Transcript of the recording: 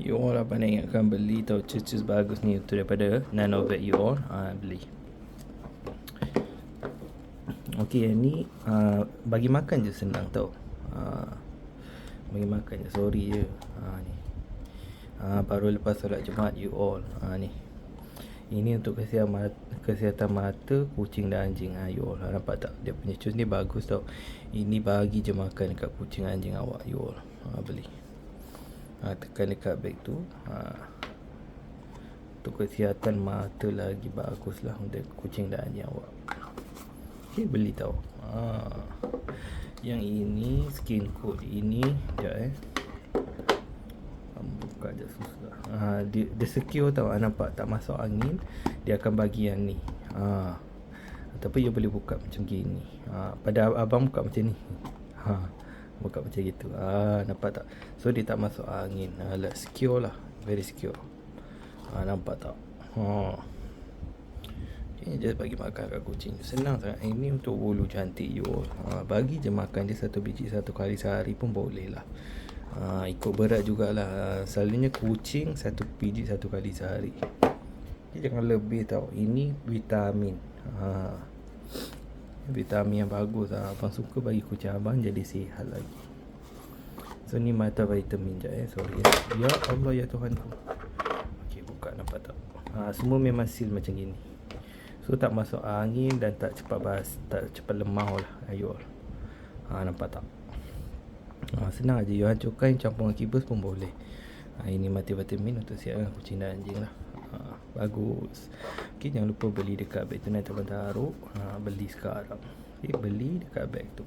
You all apa nak ingatkan beli tau Cheers bagus ni tu daripada Nanovet you all ha, Beli. Okey yang ni uh, Bagi makan je senang tau. Uh, Bagi makan je sorry je. Ha, ni. Uh, baru lepas solat Jumaat you all. Ha, ni. Ini untuk kesihatan mata, kucing dan anjing. Ha, you all. Nampak tak? Dia punya cheese ni bagus tau. Ini bagi je makan dekat kucing anjing awak you all. Ha, beli ha, tekan dekat bag tu. Ha. untuk kesihatan mata lagi bagus lah untuk kucing dan anjing awak. Ok beli tau. Ha. yang ini skin coat ini sekejap eh. Buka je susah. Ha, dia, dia secure tau. Nampak tak masuk angin dia akan bagi yang ni. Ha. tapi you boleh buka macam gini. Ha, pada abang buka macam ni. Ha, buka macam gitu. Ha, nampak tak? So dia tak masuk angin. Ha, lah, secure lah. Very secure. Ha, nampak tak? Ha. Okay, just bagi makan kat kucing. Senang sangat. Ini untuk bulu cantik you ha, Bagi je makan dia satu biji Satu kali sehari pun boleh lah. Ha, Ikut berat jugalah. Selalunya kucing Satu biji satu kali sehari. Jadi Jangan lebih tau. Ini vitamin. Ha, Vitamin yang bagus lah. Abang suka bagi kucing abang Jadi sihat lagi. So ni mata vitamin je eh. Sorry ya. ya Allah ya Tuhan ku Okay buka nampak tak? Ha, Semua memang seal macam gini. So tak masuk angin Dan tak cepat bas Tak cepat lemah lah Ayo ha, Nampak tak? Ha, Senang aja. You hancurkan campuran kibus pun boleh. Ha, Ini mati vitamin untuk siapkan kucing dan anjing lah ha, Bagus. Okay, Jangan lupa beli dekat beg tu Nanti abang taruh ha, Beli sekarang. Okay, Beli dekat beg tu